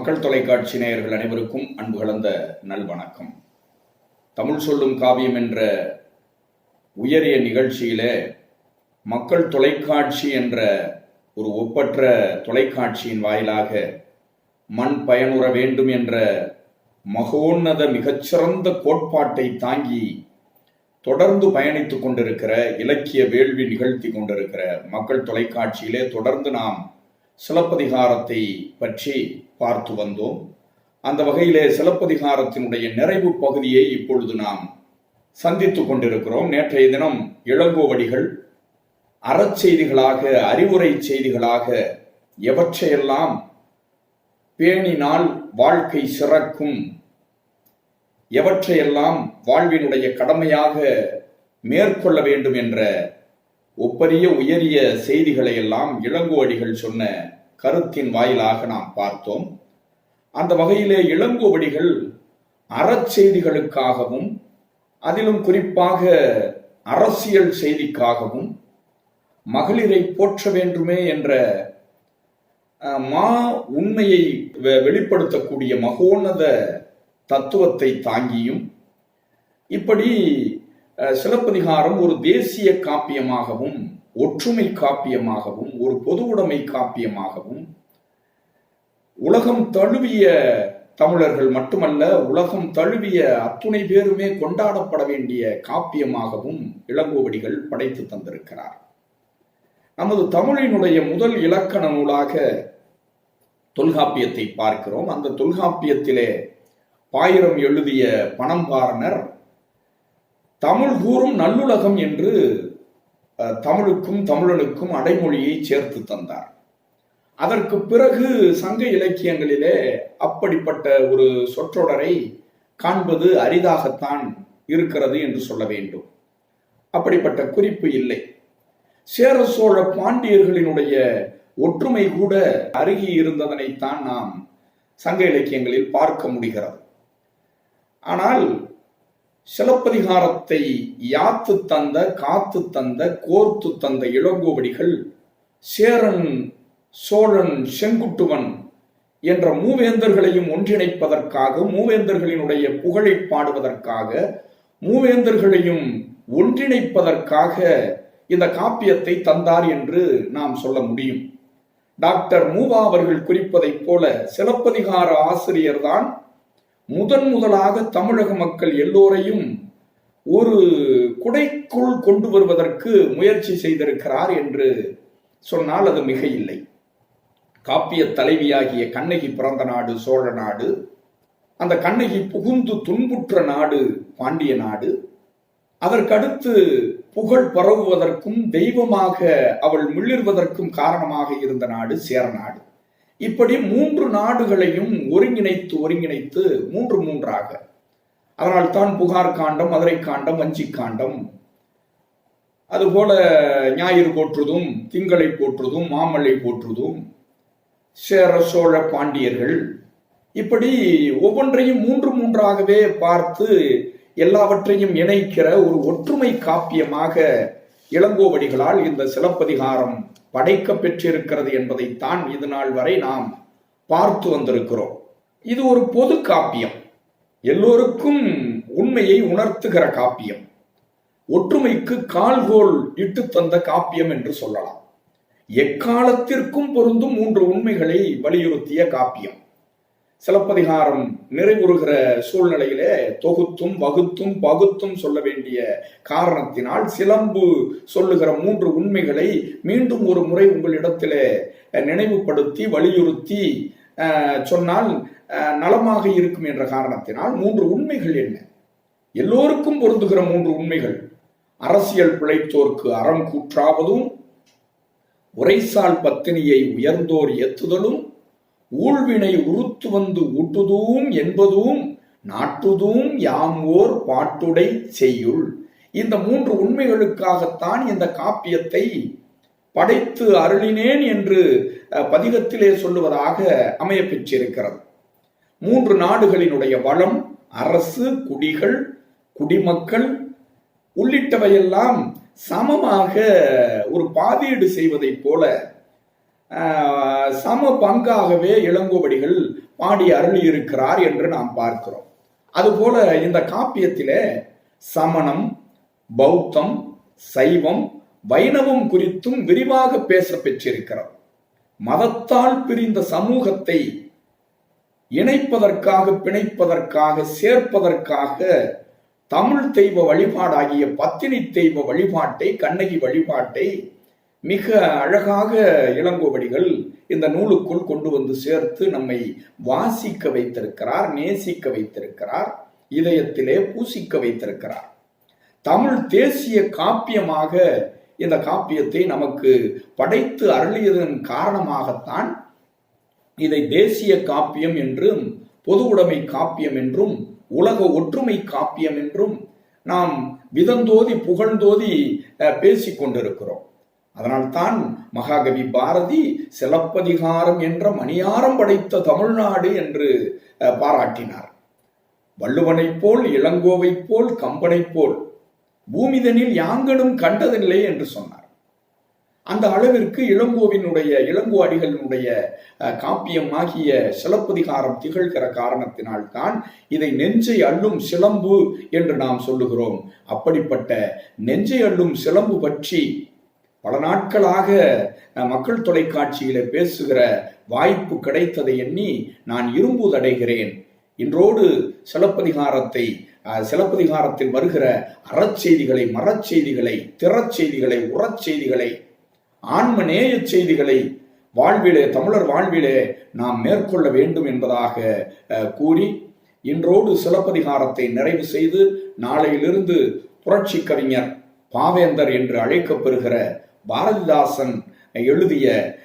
மக்கள் தொலைக்காட்சி நேயர்கள் அனைவருக்கும் அன்பு கலந்த நல்வணக்கம். தமிழ் சொல்லும் காவியம் என்ற உயரிய நிகழ்ச்சியிலே மக்கள் தொலைக்காட்சி என்ற ஒரு ஒப்பற்ற தொலைக்காட்சியின் வாயிலாக மண் பயனுற வேண்டும் என்ற மகோன்னத மிகச்சிறந்த கோட்பாட்டை தாங்கி தொடர்ந்து பயணித்துக் கொண்டிருக்கிற இலக்கிய வேள்வி நிகழ்த்தி கொண்டிருக்கிற மக்கள் தொலைக்காட்சியிலே தொடர்ந்து நாம் சிலப்பதிகாரத்தை பற்றி பார்த்து வந்தோம். அந்த வகையிலே சிலப்பதிகாரத்தினுடைய நிறைவு பகுதியை இப்பொழுது நாம் சந்தித்து கொண்டிருக்கிறோம். நேற்றைய தினம் இளங்கோவடிகள் அறச்செய்திகளாக அறிவுரை செய்திகளாக எவற்றையெல்லாம் பேணினால் வாழ்க்கை சிறக்கும் எவற்றையெல்லாம் வாழ்வினுடைய கடமையாக மேற்கொள்ள வேண்டும் என்ற ஒப்பரிய உயரிய செய்திகளை எல்லாம் இளங்கோவடிகள் சொன்ன கருத்தின் வாயிலாக நாம் பார்த்தோம். அந்த வகையிலே இளங்கோவடிகள் அறச்செய்திகளுக்காகவும் அதிலும் குறிப்பாக அரசியல் செய்திக்காகவும் மகளிரை போற்ற வேண்டுமே என்ற மா உண்மையை வெ- வெளிப்படுத்தக்கூடிய மகோன்னத தத்துவத்தை தாங்கியும் இப்படி சிலப்பதிகாரம் ஒரு தேசிய காப்பியமாகவும் ஒற்றுமை காப்பியமாகவும் ஒரு பொதுவுடைமை காப்பியமாகவும். உலகம் தழுவிய தமிழர்கள் மட்டுமல்ல உலகம் தழுவிய அத்துணை பேருமே கொண்டாடப்பட வேண்டிய காப்பியமாகவும் இளங்கோவடிகள் படைத்து தந்திருக்கிறார். நமது தமிழினுடைய முதல் இலக்கண நூலாக தொல்காப்பியத்தை பார்க்கிறோம். அந்த தொல்காப்பியத்திலே பாயிரம் எழுதிய பணம்பாரணர் தமிழ் கூறும் நல்லுலகம் என்று தமிழுக்கும் தமிழனுக்கும் அடைமொழியை சேர்த்து தந்தார். அதற்கு பிறகு சங்க இலக்கியங்களிலே அப்படிப்பட்ட ஒரு சொற்றொடரை காண்பது அரிதாகத்தான் இருக்கிறது என்று சொல்ல வேண்டும். அப்படிப்பட்ட குறிப்பு இல்லை. சேர சோழ பாண்டியர்களினுடைய ஒற்றுமை கூட அருகி இருந்ததனைத்தான் நாம் சங்க இலக்கியங்களில் பார்க்க முடிகிறது. ஆனால் சிலப்பதிகாரத்தை யாத்து தந்த காத்து தந்த கோர்த்து தந்த இளங்கோவடிகள் சேரன் சோழன் செங்குட்டுவன் என்ற மூவேந்தர்களையும் ஒன்றிணைப்பதற்காக மூவேந்தர்களினுடைய புகழை பாடுவதற்காக மூவேந்தர்களையும் ஒன்றிணைப்பதற்காக இந்த காப்பியத்தை தந்தார் என்று நாம் சொல்ல முடியும். டாக்டர் மூவா அவர்கள் குறிப்பதைப் போல சிலப்பதிகார ஆசிரியர்தான் முதன் முதலாக தமிழக மக்கள் எல்லோரையும் ஒரு குடைக்குள் கொண்டு வருவதற்கு முயற்சி செய்திருக்கிறார் என்று சொன்னால் அது மிக இல்லை காப்பிய தலைவியாகிய கண்ணகி பிறந்த நாடு சோழ நாடு அந்த கண்ணகி புகுந்து துன்புற்ற நாடு பாண்டிய நாடு அதற்கடுத்து புகழ் பரவுவதற்கும் தெய்வமாக அவள் மிளிர்வதற்கும் காரணமாக இருந்த நாடு சேர நாடு. இப்படி மூன்று நாடுகளையும் ஒருங்கிணைத்து ஒருங்கிணைத்து மூன்று மூன்றாக. அதனால் தான் புகார் காண்டம் மதுரை காண்டம் வஞ்சி காண்டம். அதுபோல ஞாயிறு போற்றுதும் திங்களை போற்றுதும் மாமல்லை போற்றுதும் சேர சோழ பாண்டியர்கள். இப்படி ஒவ்வொன்றையும் மூன்று மூன்றாகவே பார்த்து எல்லாவற்றையும் இணைக்கிற ஒரு ஒற்றுமை காப்பியமாக இளங்கோவடிகளால் இந்த சிலப்பதிகாரம் படைக்க பெற்றிருக்கிறது என்பதைத்தான் இது நாள் வரை நாம் பார்த்து வந்திருக்கிறோம். இது ஒரு பொது காப்பியம். எல்லோருக்கும் உண்மையை உணர்த்துகிற காப்பியம். ஒற்றுமைக்கு கால்கோல் இட்டு தந்த காப்பியம் என்று சொல்லலாம். எக்காலத்திற்கும் பொருந்தும் மூன்று உண்மைகளை வலியுறுத்திய காப்பியம். சிலப்பதிகாரம் நிறைவுறுகிற சூழ்நிலையிலே தொகுத்தும் வகுத்தும் பகுத்தும் சொல்ல வேண்டிய காரணத்தினால் சிலம்பு சொல்லுகிற மூன்று உண்மைகளை மீண்டும் ஒரு முறை உங்களிடத்திலே நினைவுபடுத்தி வலியுறுத்தி சொன்னால் நலமாக இருக்கும் என்ற காரணத்தினால் மூன்று உண்மைகள் என்ன? எல்லோருக்கும் பொருந்துகிற மூன்று உண்மைகள். அரசியல் பிழைத்தோர்க்கு அறம் கூற்றாவதும் உரைசால் பத்தினியை உயர்ந்தோர் ஏத்துதலும் ஊழ்வினை உறுத்து வந்து ஊட்டுதூம் என்பதும் நாட்டுதும் யாம் ஓர் பாட்டுடை செய்யுள். இந்த மூன்று உண்மைகளுக்காகத்தான் இந்த காப்பியத்தை படைத்து அருளினேன் என்று பதிகத்திலே சொல்லுவதாக அமைய பெற்றிருக்கிறது மூன்று நாடுகளினுடைய வளம் அரசு குடிகள் குடிமக்கள் உள்ளிட்டவையெல்லாம் சமமாக ஒரு பாதீடு செய்வதைப் போல சம பங்காகவே இளங்கோவடிகள் பாடி அருளியிருக்கிறார் என்று நாம் பார்க்கிறோம். அதுபோல இந்த காப்பியத்திலே சமணம் பௌத்தம் சைவம் வைணவம் குறித்தும் விரிவாக பேச பெற்றிருக்கிறோம். மதத்தால் பிரிந்த சமூகத்தை இணைப்பதற்காக பிணைப்பதற்காக சேர்ப்பதற்காக தமிழ் தெய்வ வழிபாடாகிய பத்தினி தெய்வ வழிபாட்டை கண்ணகி வழிபாட்டை மிக அழகாக இளங்கோவடிகள் இந்த நூலுக்குள் கொண்டு வந்து சேர்த்து நம்மை வாசிக்க வைத்திருக்கிறார் நேசிக்க வைத்திருக்கிறார் இதயத்திலே பூசிக்க வைத்திருக்கிறார். தமிழ் தேசிய காப்பியமாக இந்த காப்பியத்தை நமக்கு படைத்து அருளியதன் காரணமாகத்தான் இதை தேசிய காப்பியம் என்றும் பொது உடைமை காப்பியம் என்றும் உலக ஒற்றுமை காப்பியம் என்றும் நாம் விதந்தோதி புகழ்ந்தோதி பேசிக் கொண்டிருக்கிறோம் அதனால்தான் மகாகவி பாரதி சிலப்பதிகாரம் என்ற மணியாரம் படைத்த தமிழ்நாடு என்று பாராட்டினார். வள்ளுவனைப் போல் இளங்கோவைப் போல் கம்பனைப் போல் பூமிதனில் யாங்கனும் கண்டதில்லை என்று சொன்னார். அந்த அளவிற்கு இளங்கோவினுடைய இளங்கோ அடிகளினுடைய காப்பியம் ஆகிய சிலப்பதிகாரம் திகழ்கிற காரணத்தினால்தான் இதை நெஞ்சை அள்ளும் சிலம்பு என்று நாம் சொல்லுகிறோம். அப்படிப்பட்ட நெஞ்சை அள்ளும் சிலம்பு பற்றி பல நாட்களாக மக்கள் தொலைக்காட்சியில பேசுகிற வாய்ப்பு கிடைத்ததை எண்ணி நான் இரும்புதடைகிறேன். இன்றோடு சிலப்பதிகாரத்தை சிலப்பதிகாரத்தில் வருகிற அறச்செய்திகளை மரச்செய்திகளை திறச்செய்திகளை உரச்செய்திகளை ஆன்ம நேயச் செய்திகளை வாழ்விலே தமிழர் வாழ்விலே நாம் மேற்கொள்ள வேண்டும் என்பதாக கூறி இன்றோடு சிலப்பதிகாரத்தை நிறைவு செய்து நாளையிலிருந்து புரட்சி கவிஞர் பாவேந்தர் என்று அழைக்கப்பெறுகிற பாரதிதாசன் எழுதிய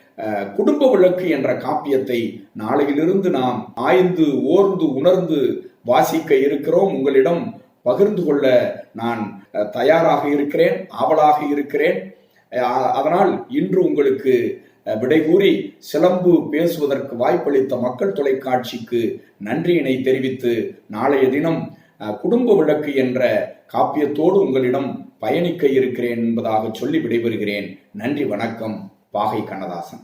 குடும்ப விளக்கு என்ற காப்பியத்தை நாளையிலிருந்து நாம் ஆய்ந்து ஓர்ந்து உணர்ந்து வாசிக்க இருக்கிறோம். உங்களிடம் பகிர்ந்து கொள்ள நான் தயாராக இருக்கிறேன் ஆவலாக இருக்கிறேன். அதனால் இன்று உங்களுக்கு விடைகூறி விடை கூறி சிலம்பு பேசுவதற்கு வாய்ப்பளித்த மக்கள் தொலைக்காட்சிக்கு நன்றியினை தெரிவித்து நாளைய தினம் குடும்ப விளக்கு என்ற காப்பியத்தோடு உங்களிடம் பயணிக்க இருக்கிறேன் என்பதாக சொல்லி விடைபெறுகிறேன். நன்றி வணக்கம். பாகை கண்ணதாசன்.